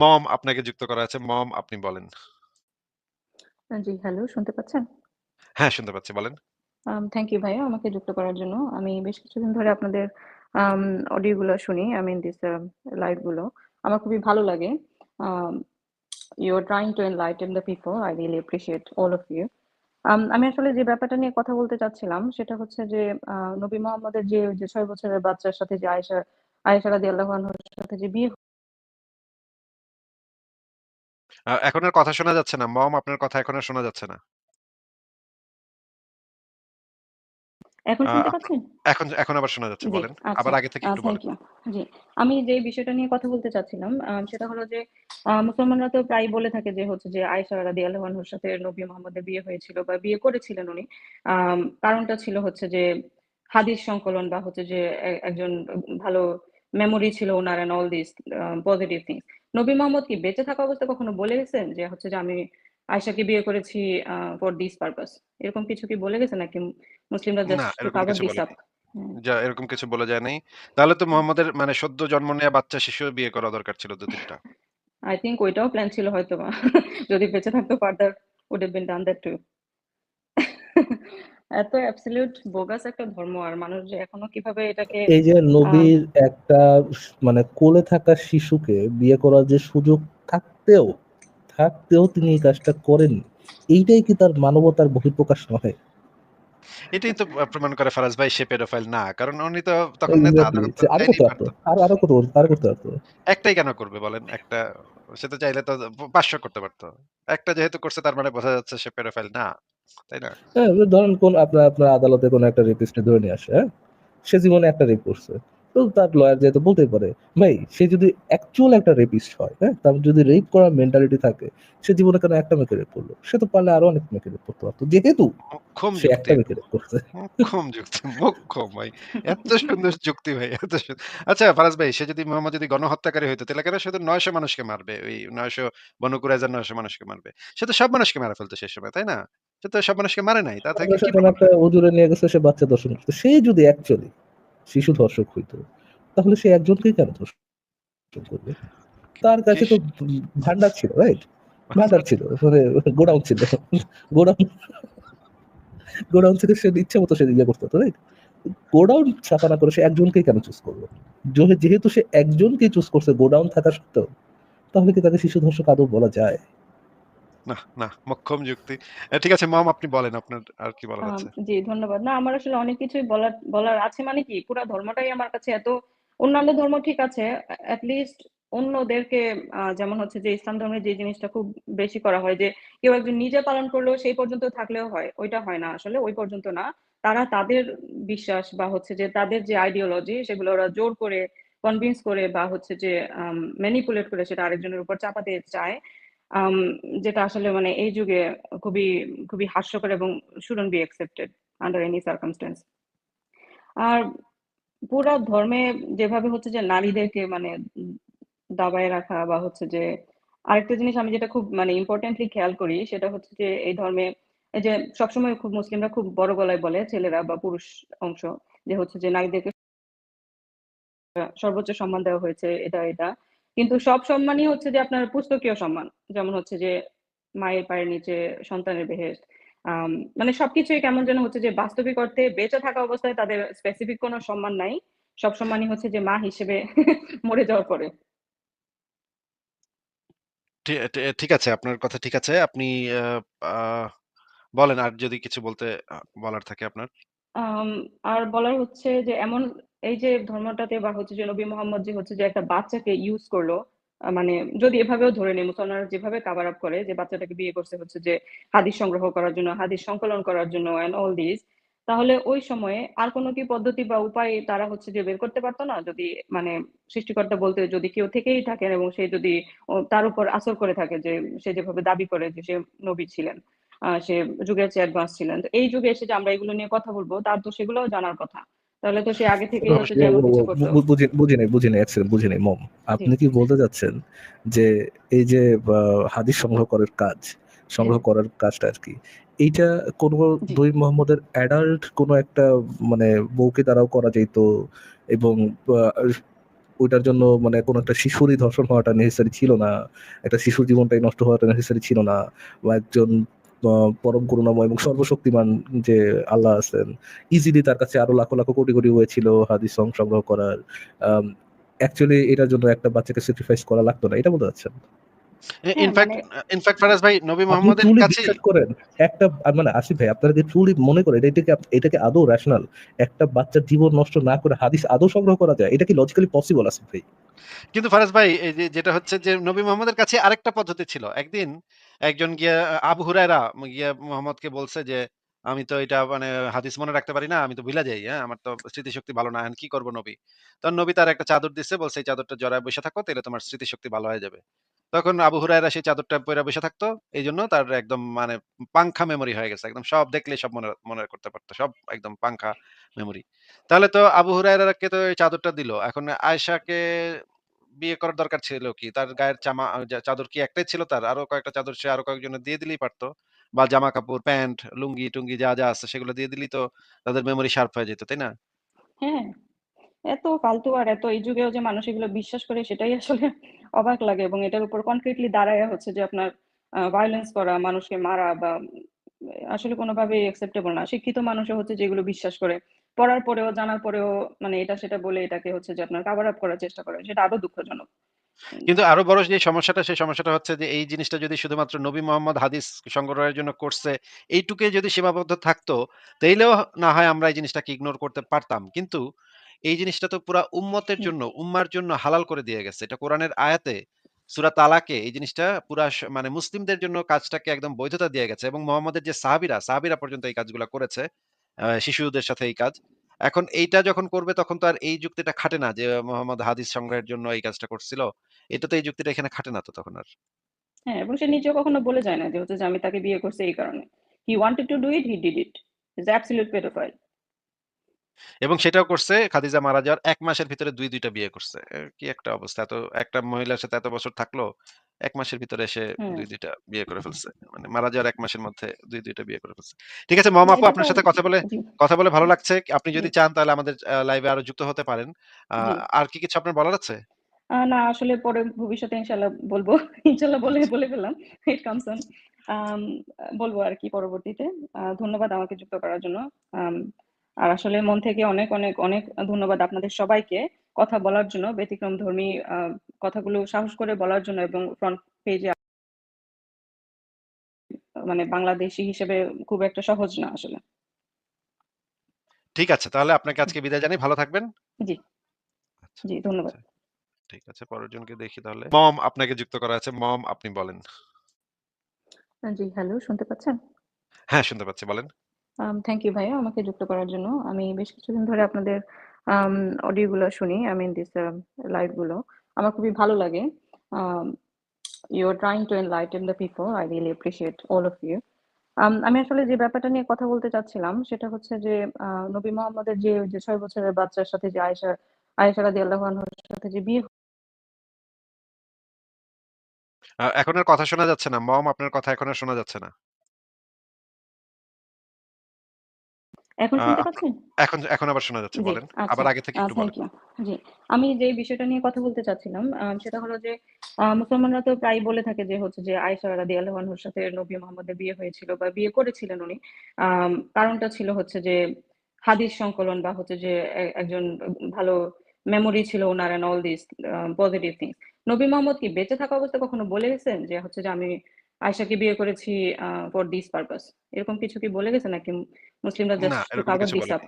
মম আপনাকে যুক্ত করা আছে। মম আপনি বলেন। জি, হ্যালো শুনতে পাচ্ছেন? হ্যাঁ, শুনতে পাচ্ছি বলেন। থ্যাংক ইউ ভাইয়া আমাকে যুক্ত করার জন্য। আমি বেশ কিছুদিন ধরে আপনাদের অডিও গুলো শুনি। I mean this আ লাইভগুলো। আমার খুবই ভালো লাগে। you are trying to enlighten the people. I really appreciate all of you. আমি আসলে যে ব্যাপারটা নিয়ে কথা বলতে চাচ্ছিলাম সেটা হচ্ছে যে নবী মোহাম্মদের যে, যে ৬ বছরের বাচ্চার সাথে যে আয়েশা, আয়েশা রাদিয়াল্লাহু আনহার সাথে যে বিয়ে এখন আর কথা শোনা যাচ্ছে না। মম আপনার কথা এখন আর শোনা যাচ্ছে না। এখন আ শুনতে পাচ্ছেন? এখন এখন আবার শোনা যাচ্ছে জি, বলেন। আচ্ছা। আবার আগে থেকে আ একটু থ্যাংক বলেন। ইউ। জি। আমি যে বিষয়টা নিয়ে কথা বলতে চাচ্ছিলাম আ সেটা হলো যে আ মুসলমানরা তো প্রায়ই বলে থাকে যে হচ্ছে যে আয়েশা রাদিয়াল্লাহু আনহার সাথে নবী মোহাম্মদের বিয়ে হয়েছিল বা বিয়ে করেছিলেন উনি। আম কারণটা ছিল হচ্ছে যে হাদিস সংকলন বা হচ্ছে যে এ একজন ভালো মেমোরি ছিল উনার and all this uh positive things. নবী মোহাম্মদ কি বেঁচে থাকা অবস্থায় কখনো বলে গেছেন যে হচ্ছে যে আমি আয়েশাকে বিয়ে করেছি ফর দিস পারপাস এরকম কিছু কি বলে গেছেন নাকি মুসলিমরা জাস্ট টু দিস আপ? যা এরকম কিছু বলে যায় নাই। তাহলে তো হুম। মোহাম্মদের মানে সদ্য জন্ম নেওয়া বাচ্চা শিশু বিয়ে করা দরকার ছিল দু তিনটা আই থিংক ওইটাও প্ল্যান ছিল হয়তো যদি বেঁচে থাকতো further would have been done that too. এত অ্যাবসোলিউট বোগাস একটা ধর্ম আর মানুষ যে এখনও কীভাবে এটাকে এই যে নবীর একটা মানে কোলে থাকা শিশুকে বিয়ে করার যে সুযোগ থাকতেও, থাকতেও তিনি এই কাজটা করেননি। এইটাই কি তার মানবতার বহিঃপ্রকাশ নয়? এটাই তো প্রমাণ করে ফারাজ ভাই সে পেডোফাইল না। কারণ উনি তো তখন আরও করতে পারত। পারত। আরও, আরও করতে আরও করতে পারত। একটাই কেন করবে বলেন? একটা সে তো চাইলে তো প ৫০০ করতে পারত। একটা যেহেতু করছে তার মানে বোঝা যাচ্ছে সে পেডোফাইল না। তাই না? হ্যাঁ, ধরেন কোন আপনার, আপনার আদালতে কোন একটা রেপিস্টকে ধরে নিয়ে আসে, হ্যাঁ? সে জীবনে একটা রেপ করছে। তো তার লয়ার যেহেতু বলতেই পারে, ভাই সে যদি অ্যাকচুয়াল একটা রেপিস্ট হয়, হ্যাঁ? তার যদি রেপ করার মেন্টালিটি থাকে, সে জীবনে কেন একটা মেয়েকে রেপ করল? সে তো পারলে আরও অনেক মেয়েকে রেপ করতে পারত। যেহেতু সে একটা মেয়েকে রেপ করছে। মোক্ষম যুক্তি, মোক্ষম ভাই। এত সুন্দর যুক্তি ভাই, এত সু আচ্ছা ফারাজ ভাই সে যদি মোহাম্মদ যদি গণহত্যাকারী হইতো তাহলে কেন শুধু ৯০০ মানুষকে মারবে? ওই ৯০০ বনু কুরাইজার ৯০০ মানুষকে মারবে। সে তো সব মানুষকে মারা ফেলতো সেই সময়, তাই না? সে তো সব মানুষকে মারে নাই। তা থেকে সে কি একটা হুজুরে নিয়ে গেছে সে বাচ্চা ধর্ষণ করছে। সে যদি অ্যাকচুয়ালি শিশু ধর্ষক হইতো, তাহলে সে একজনকেই কেন ধর্ষণ করবে? তার কাছে তো ভান্ডার ছিল, রাইট? ভান্ডার ছিল। মানে গোডাউন ছিল। গোডাউন গোডাউন থেকে সে ইচ্ছা মতো সে ইয়ে করতে পারত, রাইট? গোডাউন ছাপা না করে সে একজনকেই কেন চুজ করল? যেহেতু সে একজনকেই চুজ করছে গোডাউন থাকা সত্ত্বেও, তাহলে কি তাকে শিশু ধর্ষক আদৌ বলা যায়? না, না মোক্ষম যুক্তি। ঠিক আছে মম আপনি বলেন আপনার আর কি বলার আম আছে? জি ধন্যবাদ। না আমার আসলে অনেক কিছুই বলার, বলার আছে মানে কি পুরা ধর্মটাই আমার কাছে এত অন্যান্য ধর্ম ঠিক আছে এ এট লিস্ট অন্যদেরকে আ যেমন হচ্ছে যে ইসলাম ধর্মের যে জিনিসটা খুব বেশি করা হয় যে কেউ একজন নিজে পালন করলেও সেই পর্যন্ত থাকলেও হয়। ওইটা হয় না আসলে ওই পর্যন্ত না। তারা তাদের বিশ্বাস বা হচ্ছে যে তাদের যে আইডিওলজি সেগুলো ওরা জোর করে কনভিন্স করে বা হচ্ছে যে আম ম্যানিপুলেট করে সেটা আরেকজনের উপর চাপাতে চায়। যেটা আসলে মানে এই যুগে খুবই, খুবই হাস্যকর এবং shouldn't be accepted under any circumstance. আর পুরা ধর্মে যেভাবে হচ্ছে যে নারীদেরকে মানে দাবায় রাখা বা হচ্ছে যে আরেকটা জিনিস আমি যেটা খুব মানে ইম্পোর্টেন্টলি খেয়াল করি সেটা হচ্ছে যে এই ধর্মে এই যে সবসময় খুব মুসলিমরা খুব বড় গলায় বলে ছেলেরা বা পুরুষ অংশ যে হচ্ছে যে নারীদেরকে সর্বোচ্চ সম্মান দেওয়া হয়েছে এটা, এটা। কিন্তু সব সম্মানই হচ্ছে যে আপনার পুস্তকীয় সম্মান। যেমন হচ্ছে যে মায়ের পায়ের নিচে সন্তানের। আম মানে সবকিছুই কেমন যেন হচ্ছে যে বাস্তবিক অর্থে বেঁচে থাকা অবস্থায় তাদের স্পেসিফিক কোনো সম্মান নাই। সব সম্মানই হচ্ছে যে মা হিসেবে মরে যাওয়ার পরে। ঠিক আছে, আপনার কথা ঠিক আছে। আপনি বলেন আর যদি কিছু বলতে বলার থাকে আপনার? আর বলার হচ্ছে যে এমন এই যে ধর্মটাতে বা হচ্ছে যে নবী মোহাম্মদ যে হচ্ছে যে একটা বাচ্চাকে ইউজ করল। মানে যদি এভাবেও ধরে নেই মুসলমানরা যেভাবে কভার আপ করে যে বাচ্চাটাকে বিয়ে করছে হচ্ছে যে হাদিস সংগ্রহ করার জন্য, হাদিস সংকলন করার জন্য অ্যান্ড অল দিস। তাহলে ওই সময়ে আর কোন কি পদ্ধতি বা উপায় তারা হচ্ছে যে বের করতে পারতো না? যদি মানে সৃষ্টিকর্তা বলতে যদি কেউ থেকেই থাকেন এবং সে যদি তার উপর আসর করে থাকে যে সে যেভাবে দাবি করে যে সে নবী ছিলেন। সে যুগের চেয়ে অ্যাডভান্স ছিলেন। তো এই যুগে এসে যে আমরা এগুলো নিয়ে কথা বলব তার তো সেগুলোও জানার কথা। তাহলে তো সে আগে থেকেই হচ্ছে। বু বুঝি নাই, বুঝি নাই। এক বুঝি নাই মম। আপনি কি বলতে চাচ্ছেন যে এই যে হাদিস সংগ্রহ করার কাজ, সংগ্রহ করার কাজটা আরকি। এইটা কোন। নবী মোহাম্মদের অ্যাডাল্ট কোন একটা মানে বউকে দ্বারাও করা যেত এবং ওইটার জন্য মানে কোনো একটা শিশুরই ধর্ষণ হওয়াটা নেসেসারি ছিল না একটা শিশুর জীবনটাই নষ্ট হওয়াটা নেসেসারি ছিল না বা একজন পরম করুণাময় এবং সর্বশক্তিমান যে আল্লাহ আছেন ইজিলি তার কাছে আরও লাখো লাখো কোটি কোটি হয়েছিল হাদিস সংগ্রহ করার। অ্যাকচুয়ালি এটার জন্য একটা বাচ্চাকে স্যাক্রিফাইস করা লাগতো না, এটা বলতে চাচ্ছেন ইনফ্যাক্ট মানে- ইনফ্যাক্ট ফারাজ ভাই নবী মোহাম্মদের কাছে করেন একটা মানে আসিফ ভাই আপনারা কি ট্রুলি মনে করেন এটাকে এটাকে আদৌ রেশনাল একটা বাচ্চার জীবন নষ্ট না করে হাদিস আদৌ সংগ্রহ করা যায় এটা কি লজিক্যালি পসিবল আসিফ ভাই? কিন্তু ফারাজ ভাই এই যে যেটা হচ্ছে যে নবী মোহাম্মদের কাছে আরেকটা পদ্ধতি ছিল। একদিন একজন গিয়া আবু হুরায়রা গিয়া মোহাম্মদকে বলছে যে আমি তো এটা মানে হাদিস মনে রাখতে পারি না আমি তো ভুলে যাই হ্যাঁ আমার তো স্মৃতিশক্তি ভালো না কি করব নবী? তখন নবী তার একটা চাদর দিচ্ছে বলছে এই চাদরটা জড়ায় বসে থাকো তাহলে তোমার স্মৃতিশক্তি ভালো হয়ে যাবে। তখন আবু হুরায়রা সেই চাদরটা পরে বসে থাকতো। এই জন্য তার একদম মানে পাংখা মেমোরি হয়ে গেছে। একদম সব দেখলে সব মনে মনে করতে পারতো। সব একদম পাংখা মেমোরি তাহলে তো আবু হুরায়রাকে তো এই চাদরটা দিল। এখন আয়েশাকে বিয়ে করার দরকার ছিল কি? তার গায়ের জামা চাদর কি একটাই ছিল তার? আরও কয়েকটা চাদর সে আরও কয়েকজনের দিয়ে দিলেই পারতো। বা জামা কাপড় প্যান্ট, লুঙ্গি, টুঙ্গি যা যা আছে সেগুলো দিয়ে দিলেই তো তাদের মেমোরি শার্প হয়ে যেত, তাই না? হ্যাঁ। এত ফালতু আর এত এই যুগেও যে মানুষ এগুলো বিশ্বাস করে সেটাই আসলে অবাক লাগে এবং এটার উপর কনক্রিটলি দাঁড়ায় হচ্ছে যে আপনার ভায়োলেন্স করা, মানুষকে মারা বা আসলে কোনোভাবেই অ্যাকসেপ্টেবল না। শিক্ষিত মানুষও হচ্ছে যেগুলো বিশ্বাস করে। পড়ার পরেও, জানার পরেও মানে এটা সেটা বলে এটাকে হচ্ছে যে আপনার কাভার আপ করার চেষ্টা করে। সেটা আরও দুঃখজনক। কিন্তু আরও বড় যে সমস্যাটা, সেই সমস্যাটা হচ্ছে যে এই জিনিসটা যদি শুধুমাত্র নবী মোহাম্মদ হাদিস সংগ্রহের জন্য করছে, এইটুকুে যদি সীমাবদ্ধ থাকতো, তাইলেও না হয় আমরা এই জিনিসটাকে ইগনোর করতে পারতাম। কিন্তু এই জিনিসটা তো পুরা উম্মতের জন্য উম্মার জন্য হালাল করে দিয়ে গেছে। এটা কোরআনের আয়াতে সূরা তালাকে এই জিনিসটা পুরা মানে মুসলিমদের জন্য কাজটাকে একদম বৈধতা দিয়ে গেছে এবং মোহাম্মদের যে সাহাবীরা সাহাবীরা পর্যন্ত এই কাজগুলো করেছে শিশুদের সাথে এই কাজ। এখন এইটা যখন করবে তখন তো আর এই যুক্তিটা খাটে না যে মোহাম্মদ হাদিস সংগ্রহের জন্য এই কাজটা করছিল। এটা তো এই যুক্তিটা এখানে খাটে না তো তখন আর। হ্যাঁ এবং সে নিজেও কখনো বলে যায় না যে হচ্ছে আমি তাকে বিয়ে করছি এই কারণে। He wanted to do it he did it is absolute paedophile এবং সেটাও করছে খাদিজা মারা যাওয়ার এক মাসের ভিতরে দুই দুইটা বিয়ে করছে। কি একটা অবস্থা! এত একটা মহিলার সাথে এত বছর থাকল এক মাসের ভিতরে এসে দুই দুইটা বিয়ে করে ফেলছে। মানে মারা যাওয়ার এক মাসের মধ্যে দুই দুইটা বিয়ে করে ফেলছে। ঠিক আছে মম আপু আপনার সাথে কথা বলে কথা বলে ভালো লাগছে। আপনি যদি চান তাহলে আমাদের লাইভে আরও যুক্ত হতে পারেন। আর কি কিছু আপনার বলার আছে? না আসলে পরে ভবিষ্যতে ইনশাল্লাহ বলব। ইনশাল্লাহ বলে বলে ফেললাম। ইট কামস অন বলব আর কি পরবর্তীতে। ধন্যবাদ আমাকে যুক্ত করার জন্য। আর আসলে মন থেকে অনেক অনেক অনেক ধন্যবাদ আপনাদের সবাইকে কথা বলার জন্য ব্যতিক্রম ধর্মী কথাগুলো সাহস করে বলার জন্য এবং ফ্রন্ট পেজে মানে বাংলাদেশি হিসেবে খুব একটা সহজ না আসলে। ঠিক আছে তাহলে আপনাকে আজকে বিদায় জানাই ভালো থাকবেন। জি। আচ্ছা জি ধন্যবাদ। ঠিক আছে পরের জনকে দেখি তাহলে। মম আপনাকে যুক্ত করা আছে। মম আপনি বলেন। জি হ্যালো শুনতে পাচ্ছেন? হ্যাঁ শুনতে পাচ্ছি বলেন। থ্যাংক ইউ ভাইয়া, আমাকে যুক্ত করার জন্য। আমি বেশ কিছুদিন ধরে আপনাদের অডিওগুলো শুনি আই মিন দিস লাইভগুলো আমার খুবই ভালো লাগে। You are trying to enlighten the people I really appreciate all of you আমি আসলে যে ব্যাপারটা নিয়ে কথা বলতে চাচ্ছিলাম, সেটা হচ্ছে যে নবী মোহাম্মদের যে যে ছয় বছরের বাচ্চার সাথে যে আয়েশা আয়েশা রাদিয়াল্লাহু আনহার সাথে যে বিয়ে এখন আর কথা শোনা যাচ্ছে না। মম, আপনার কথা এখন আর শোনা যাচ্ছে না। এখন শুনতে পাচ্ছেন? এখন এখন আবার শোনা যাচ্ছে বলেন। আচ্ছা আবার আগে থেকে একটু বলেন। জি। আমি যে বিষয়টা নিয়ে কথা বলতে চাচ্ছিলাম সেটা হলো যে আহ, মুসলমানরা তো প্রায় বলে থাকে যে হচ্ছে যে আয়েশা রাদিয়াল্লাহু আনহার সাথে নবী মুহাম্মদের বিয়ে হয়েছিল বা বিয়ে করেছিলেন উনি। কারণটা ছিল হচ্ছে যে হাদিস সংকলন বা হচ্ছে যে একজন ভালো মেমোরি ছিল ওনার and all this positive things নবী মোহাম্মদ কি বেঁচে থাকা অবস্থায় কখনো বলে গেছেন যে হচ্ছে যে আমি আয়েশাকে বিয়ে করেছি ফর দিস পারপাস এরকম কিছু কি বলে গেছে নাকি? মুসলিমরা না জাস্ট টু এরকম কাভার দিস আপ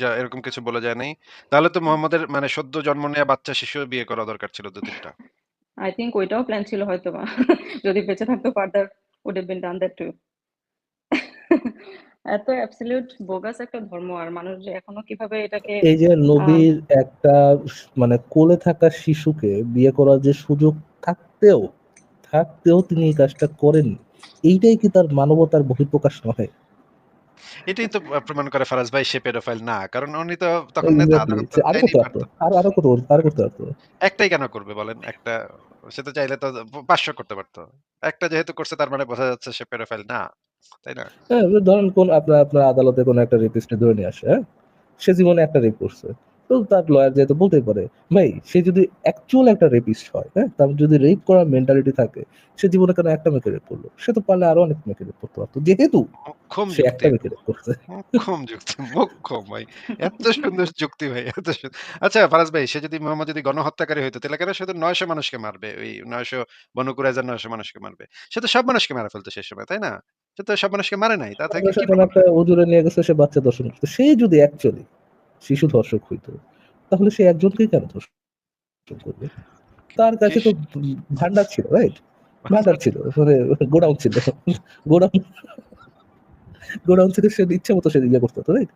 যা এরকম কিছু বলে যায় নাই। তাহলে তো মোহাম্মদের মানে সদ্য জন্ম নেওয়া বাচ্চা শিশু বিয়ে করা দরকার ছিল দু তিনটা। আই থিঙ্ক ওইটাও প্ল্যান ছিল হয়তো বা যদি বেঁচে থাকতো further would have been done that to এত অ্যাবসলিউট বোগাস একটা ধর্ম আর মানুষ যে এখনও কীভাবে এটাকে এই যে নবীর একটা মানে কোলে থাকা শিশুকে বিয়ে করার যে সুযোগ থাকতেও থাকতেও তিনি এই কাজটা করেন এইটাই কি তার মানবতার বহিঃপ্রকাশ নয় এটাই তো প্রমাণ করে ফারাজ ভাই সে পেডোফাইল না কারণ উনি তো তখন আরও করতে আরও আরও করতে পারতো করতে পারতো একটাই কেন করবে বলেন? একটা সে তো চাইলে তো পাঁচশো করতে পারতো। একটা যেহেতু করছে তার মানে বোঝা যাচ্ছে সে পেডোফাইল না তাই না? হ্যাঁ ধরেন কোন আপনার আপনার আদালতে কোন একটা রেপিস্টে ধরে নিয়ে আসে হ্যাঁ? সে জীবনে একটা রেপ করছে। তো তার লয়ার যেহেতু বলতেই পারে ভাই সে যদি অ্যাকচুয়াল একটা রেপিস্ট হয় হ্যাঁ তার যদি রেপ করার মেন্টালিটি থাকে সে জীবনে কেন একটা মেয়েকে রেপ করল? সে তো পারলে আরও অনেক মেয়েকে রেপ করতে পারতো। যেহেতু সে একটা মেয়েকে রেপ মোক্ষম যুক্তি মোক্ষম ভাই। এত সুন্দর যুক্তি ভাই এত সুন্দর আচ্ছা ফারাজ ভাই সে যদি মোহাম্মদ যদি গণহত্যাকারী হইতো তাহলে কেন শুধু নয়শো মানুষকে মারবে? ওই নয়শো বনু কুরাইজার নয়শো মানুষকে মারবে? সে তো সব মানুষকে মারা ফেলতো সেই সময় তাই না? সে তো সব মানুষকে মারে নাই তা থেকে কি একটা নিয়ে গেছে সে বাচ্চা দর্শন করতে। সে যদি অ্যাকচুয়ালি শিশু ধর্ষক হইতো তাহলে সে একজনকেই কেন ধর্ষণ করবে? তার কাছে তো ভান্ডার ছিল রাইট ভান্ডার ছিল মানে গোডাউন ছিল। গোডাউন গোডাউন থেকে সে ইচ্ছা মতো সে ইয়ে করতে হতো রাইট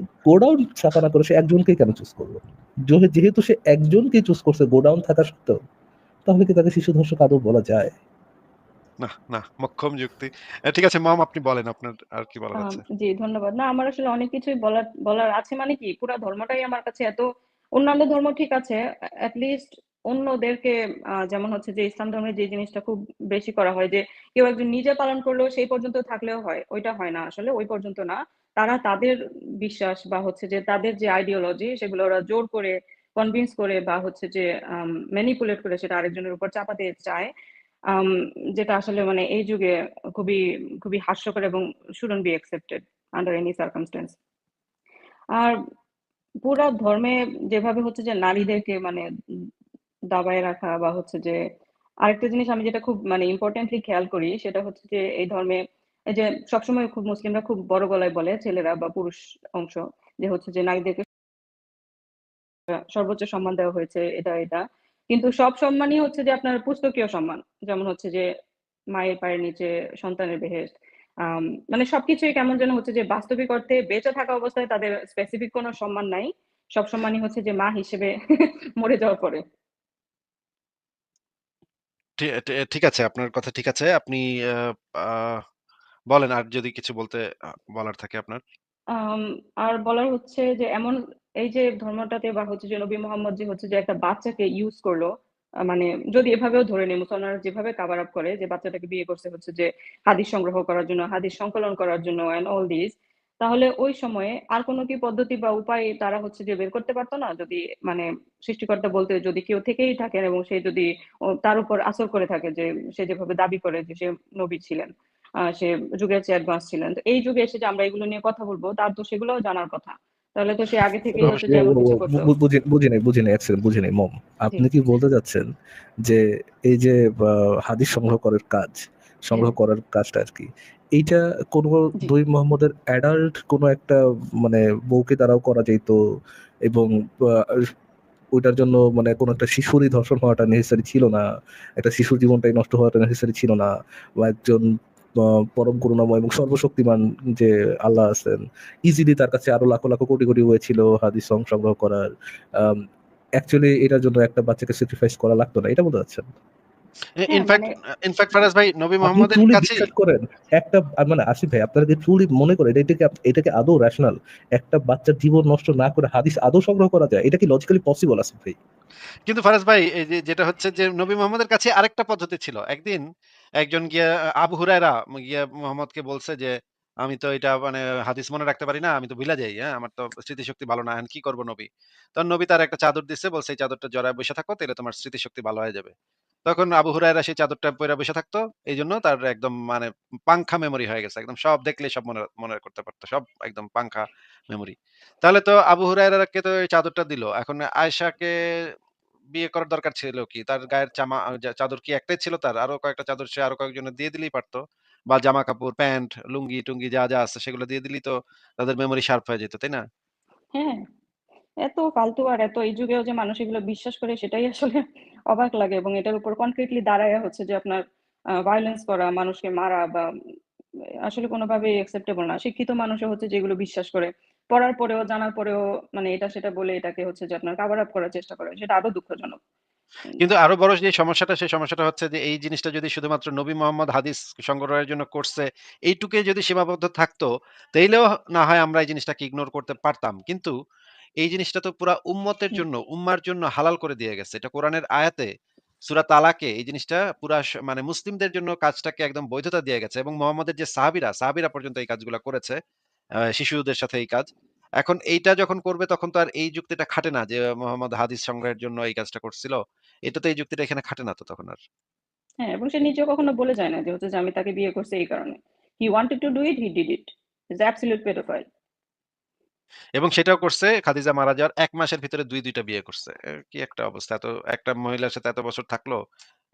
গোডাউন ছাপা না করে সে একজনকেই কেন চুজ করল? যে- যেহেতু সে একজনকেই চুজ করছে গোডাউন থাকা সত্ত্বেও তাহলে কি তাকে শিশু ধর্ষক আদৌ বলা যায়? না না মোক্ষম যুক্তি। ঠিক আছে মম আপনি বলেন আপনার আর কি বলার আম, আছে? জি ধন্যবাদ। না আমার আসলে অনেক কিছুই বলার বলার আছে মানে কি পুরো ধর্মটাই আমার কাছে এত অন্যান্য ধর্ম ঠিক আছে লিস্ট অন্যদেরকে যেমন হচ্ছে যে ইসলাম ধর্মের যে জিনিসটা খুব বেশি করা হয় যে কেউ একজন নিজে পালন করলেও সেই পর্যন্ত থাকলেও হয় ওইটা হয় না আসলে ওই পর্যন্ত না। তারা তাদের বিশ্বাস বা হচ্ছে যে তাদের যে আইডিওলজি সেগুলো ওরা জোর করে কনভিন্স করে বা হচ্ছে যে ম্যানিপুলেট করে সেটা আরেকজনের উপর চাপাতে চায়। যেটা আসলে মানে এই যুগে খুবই খুবই হাস্যকর এবং shouldn't be accepted under any circumstances আর পুরা ধর্মে যেভাবে হচ্ছে যে নারীদেরকে মানে দাবায় রাখা বা হচ্ছে যে আরেকটা জিনিস আমি যেটা খুব মানে ইম্পর্টেন্টলি খেয়াল করি সেটা হচ্ছে যে এই ধর্মে এই যে সবসময় খুব মুসলিমরা খুব বড় গলায় বলে ছেলেরা বা পুরুষ অংশ যে হচ্ছে যে নারীদেরকে সর্বোচ্চ সম্মান দেওয়া হয়েছে, এটা এটা। কিন্তু সব সম্মানই হচ্ছে যে আপনার পুস্তকীয় সম্মান। যেমন হচ্ছে যে মায়ের পায়ের নিচে সন্তানের আম, মানে সবকিছুই কেমন যেন হচ্ছে যে বাস্তবিক অর্থে বেঁচে থাকা অবস্থায় তাদের স্পেসিফিক কোনো সম্মান নাই। সব সম্মানই হচ্ছে যে মা হিসেবে মরে যাওয়ার পরে। ঠিক আছে আপনার কথা ঠিক আছে। আপনি বলেন আর যদি কিছু বলতে বলার থাকে আপনার। আর বলার হচ্ছে যে এমন এই যে ধর্মটাতে বা হচ্ছে যে নবী মোহাম্মদ যে হচ্ছে যে একটা বাচ্চাকে ইউজ করল মানে যদি এভাবেও ধরে নিই, মুসলমানরা যেভাবে কাভার আপ করে যে বাচ্চাটাকে বিয়ে করছে হচ্ছে যে হাদিস সংগ্রহ করার জন্য, হাদিস সংকলন করার জন্য অ্যান্ড অল দিস তাহলে ওই সময়ে আর কোনো কি পদ্ধতি বা উপায় তারা হচ্ছে যে বের করতে পারতো না? যদি মানে সৃষ্টিকর্তা বলতে যদি কেউ থেকেই থাকেন এবং সে যদি তার উপর আসর করে থাকে যে সে যেভাবে দাবি করে যে সে নবী ছিলেন সে যুগের চেয়ে অ্যাডভান্স ছিলেন, তো এই যুগে এসে যে আমরা এগুলো নিয়ে কথা বলব, তার তো সেগুলোও জানার কথা। তাহলে তো সে আগে থেকেই যে কিছু করতো। বুঝি নাই বুঝি নাই সেকেন্ড বুঝি নাই মম। আপনি কি বলতে যাচ্ছেন যে এই যে হাদিস সংগ্রহ করার কাজ সংগ্রহ করার কাজটা আর কি এইটা কোন দুই মোহাম্মদের অ্যাডাল্ট কোনো একটা মানে বউকে দ্বারাও করা যেত এবং ওইটার জন্য মানে কোনো একটা শিশুরই ধর্ষণ হওয়াটা নেসেসারি ছিল না একটা শিশুর জীবনটাই নষ্ট হওয়াটা নেসেসারি ছিল না বা একজন পরম করুণাময় এবং সর্বশক্তিমান যে আল্লাহ আছেন ইজিলি তার কাছে আরও লাখো লাখো কোটি কোটি হয়েছিল হাদিস সংগ্রহ করার। অ্যাকচুয়ালি এটার জন্য একটা বাচ্চাকে স্যাক্রিফাইস করা লাগতো না, এটা বলতে চাচ্ছেন ইনফ্যাক্ট মানে- ইনফ্যাক্ট ফারাজ ভাই নবী মোহাম্মদের কাছে করেন একটা মানে আসিফ ভাই আপনারা কি ট্রুলি মনে করেন এটাকে এটাকে আদৌ রেশনাল একটা বাচ্চার জীবন নষ্ট না করে হাদিস আদৌ সংগ্রহ করা যায় এটা কি লজিক্যালি পসিবল আসিফ ভাই? কিন্তু ফারাজ ভাই যেটা হচ্ছে যে নবী মোহাম্মদের কাছে আরেকটা পদ্ধতি ছিল। একদিন একজন গিয়া আবু হুরায়রা গিয়া মোহাম্মদকে বলছে যে আমি তো এটা মানে হাদিস মনে রাখতে পারি না আমি তো ভুলা যাই হ্যাঁ আমার তো স্মৃতিশক্তি ভালো না কি করব নবী? তখন নবী তার একটা চাদর দিচ্ছে বলছে এই চাদরটা জড়ায় বসে থাকো তাহলে তোমার স্মৃতিশক্তি ভালো হয়ে যাবে। তখন আবু হুরায়রা সেই চাদরটা পরে বসে থাকতো। এই জন্য তার একদম মানে পাংখা মেমোরি হয়ে গেছে। একদম সব দেখলে সব মনে মনে করতে পারতো। সব একদম পাংখা মেমোরি তাহলে তো আবু হুরায়রাকে তো এই চাদরটা দিল। এখন আয়েশাকে বিয়ে করার দরকার ছিল কি? তার গায়ের জামা চাদর কি একটাই ছিল তার? আরও কয়েকটা চাদর সে আরও কয়েকজনের দিয়ে দিলেই পারতো। বা জামা কাপড় প্যান্ট, লুঙ্গি, টুঙ্গি যা যা আছে সেগুলো দিয়ে দিলেই তো তাদের মেমোরি শার্প হয়ে যেত, তাই না? হ্যাঁ। এত ফালতু আর এত এই যুগেও যে মানুষ এগুলো বিশ্বাস করে, সেটাই আসলে অবাক লাগে এবং এটার উপর কনক্রিটলি দাঁড়ায় হচ্ছে যে আপনার ভায়োলেন্স করা, মানুষকে মারা বা আসলে কোনোভাবেই অ্যাকসেপ্টেবল না। শিক্ষিত মানুষও হচ্ছে যেগুলো বিশ্বাস করে। পড়ার পরেও, জানার পরেও মানে এটা সেটা বলে এটাকে হচ্ছে যে আপনার কাভার আপ করার চেষ্টা করে। সেটা আরও দুঃখজনক। কিন্তু আরও বড় যে সমস্যাটা, সেই সমস্যাটা হচ্ছে যে এই জিনিসটা যদি শুধুমাত্র নবী মোহাম্মদ হাদিস সংগ্রহের জন্য করছে, এইটুকুে যদি সীমাবদ্ধ থাকতো, তাইলেও না হয় আমরা এই জিনিসটাকে ইগনোর করতে পারতাম। কিন্তু এই জিনিসটা তো পুরা উম্মতের জন্য উম্মার জন্য হালাল করে দিয়ে গেছে এটা কোরআনের আয়াতে সূরা তালাকে এই জিনিসটা পুরা মানে মুসলিমদের জন্য কাজটাকে একদম বৈধতা দিয়ে গেছে এবং মোহাম্মদের যে সাহাবীরা সাহাবীরা পর্যন্ত এই কাজগুলো করেছে শিশুদের সাথে এই কাজ এখন এইটা যখন করবে তখন তো আর এই যুক্তিটা খাটে না যে মোহাম্মদ হাদিস সংগ্রহের জন্য এই কাজটা করছিল। এটা তো এই যুক্তিটা এখানে খাটে না তো তখন আর। হ্যাঁ, এবং সে নিজেও কখনো বলে যায় না যে হচ্ছে আমি তাকে বিয়ে করছি এই কারণে। He wanted to do it, he did it. He's absolute pedophile. এবং সেটাও করছে খাদিজা মারা যাওয়ার ১ মাসের ভিতরে ২-২ টা বিয়ে করছে। কি একটা অবস্থা! এত একটা মহিলার সাথে এত বছর থাকল।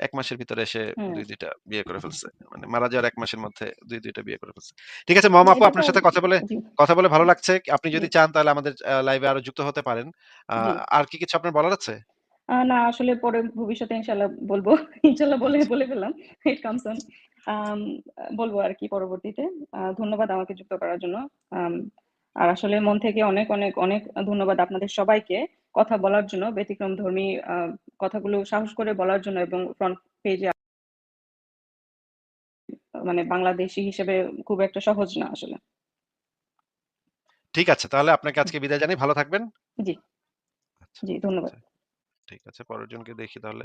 ১ মাসের ভিতরে সে হুম। ২-২ বিয়ে করে ফেলছে। মানে মারা যাওয়ার ১ মাসের মধ্যে ২-২ টা বিয়ে করে ফেলছে। ঠিক আছে মম আপু আপনার সাথে কথা বলে কথা বলে ভালো লাগছে। আপনি যদি চান তাহলে আমাদের লাইভে আরও যুক্ত হতে পারেন। আর কি কিছু আপনার বলার আছে? না আসলে পরে ভবিষ্যতে ইনশাআল্লাহ বলব। ইনশাআল্লাহ বলে। বলে ফেললাম। Comes on. আম বলব আরকি পরবর্তীতে। ধন্যবাদ আমাকে যুক্ত করার জন্য। আর আসলে মন থেকে অনেক, অনেক, অনেক ধন্যবাদ আপনাদের সবাইকে কথা বলার জন্য, ব্যতিক্রমধর্মী আ কথাগুলো সাহস করে বলার জন্য এবং ফ্রন্ট পেজে মানে বাংলাদেশি হিসেবে খুব একটা সহজ না আসলে। ঠিক আছে। তাহলে আপনাকে আজকে বিদায় জানাই। ভালো থাকবেন। জি, আচ্ছা, জি ধন্যবাদ। আচ্ছা। ঠিক আছে। পরের জনকে দেখি তাহলে।